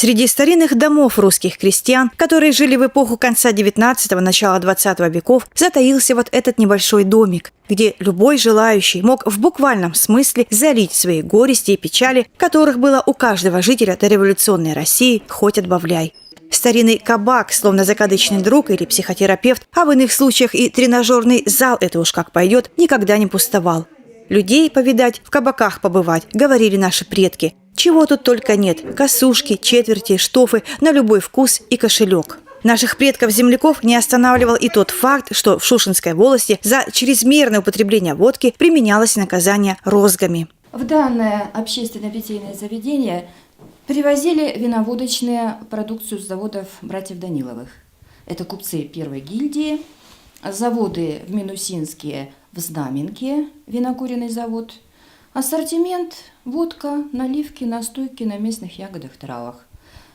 Среди старинных домов русских крестьян, которые жили в эпоху конца XIX – начала XX веков, затаился вот этот небольшой домик, где любой желающий мог в буквальном смысле залить свои горести и печали, которых было у каждого жителя дореволюционной России хоть отбавляй. Старинный кабак, словно закадычный друг или психотерапевт, а в иных случаях и тренажерный зал, это уж как пойдет, никогда не пустовал. Людей повидать, в кабаках побывать, говорили наши предки. Чего тут только нет – косушки, четверти, штофы, на любой вкус и кошелек. Наших предков-земляков не останавливал и тот факт, что в Шушинской волости за чрезмерное употребление водки применялось наказание розгами. В данное общественное питейное заведение привозили виноводочную продукцию с заводов братьев Даниловых. Это купцы первой гильдии, заводы в Минусинске, в Знаменке, винокуренный завод, ассортимент – водка, наливки, настойки на местных ягодах, травах.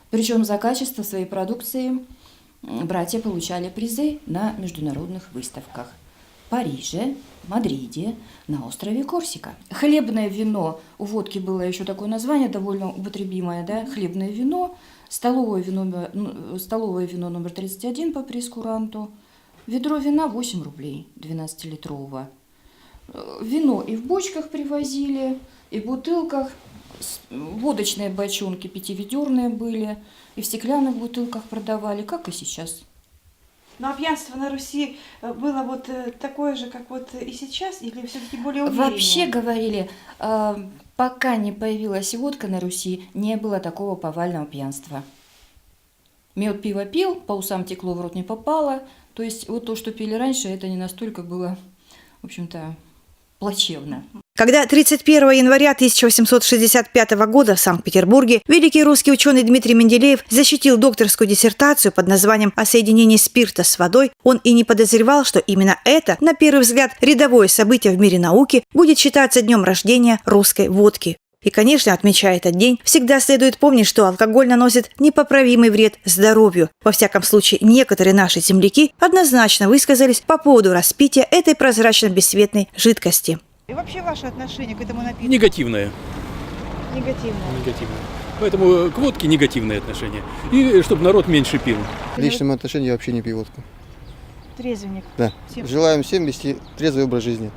Причем за качество своей продукции братья получали призы на международных выставках. В Париже, Мадриде, на острове Корсика. Хлебное вино, у водки было еще такое название, довольно употребимое, да, хлебное вино, столовое вино, ну, столовое вино номер 31 по прескуранту, ведро вина 8 рублей, 12-литрового. Э, Вино и в бочках привозили, и в бутылках. Водочные бочонки пятиведерные были, и в стеклянных бутылках продавали, как и сейчас. Ну а пьянство на Руси э, было вот э, такое же, как вот и сейчас, или все-таки более Вообще говорили, пока не появилась водка на Руси, не было такого повального пьянства. Мед пиво пил, по усам текло, в рот не попало. То есть вот то, что пили раньше, это не настолько было, в общем-то, плачевно. Когда 31 января 1865 года в Санкт-Петербурге великий русский ученый Дмитрий Менделеев защитил докторскую диссертацию под названием «О соединении спирта с водой», он и не подозревал, что именно это, на первый взгляд, рядовое событие в мире науки будет считаться днем рождения русской водки. И, конечно, отмечая этот день, всегда следует помнить, что алкоголь наносит непоправимый вред здоровью. Во всяком случае, некоторые наши земляки однозначно высказались по поводу распития этой прозрачно-бесцветной жидкости. И вообще ваше отношение к этому напитку Негативное. негативное? Негативное. Поэтому к водке негативное отношение. И чтобы народ меньше пил. В личном отношении я вообще не пью водку. Трезвенник. Да. Всем. Желаем всем вести трезвый образ жизни.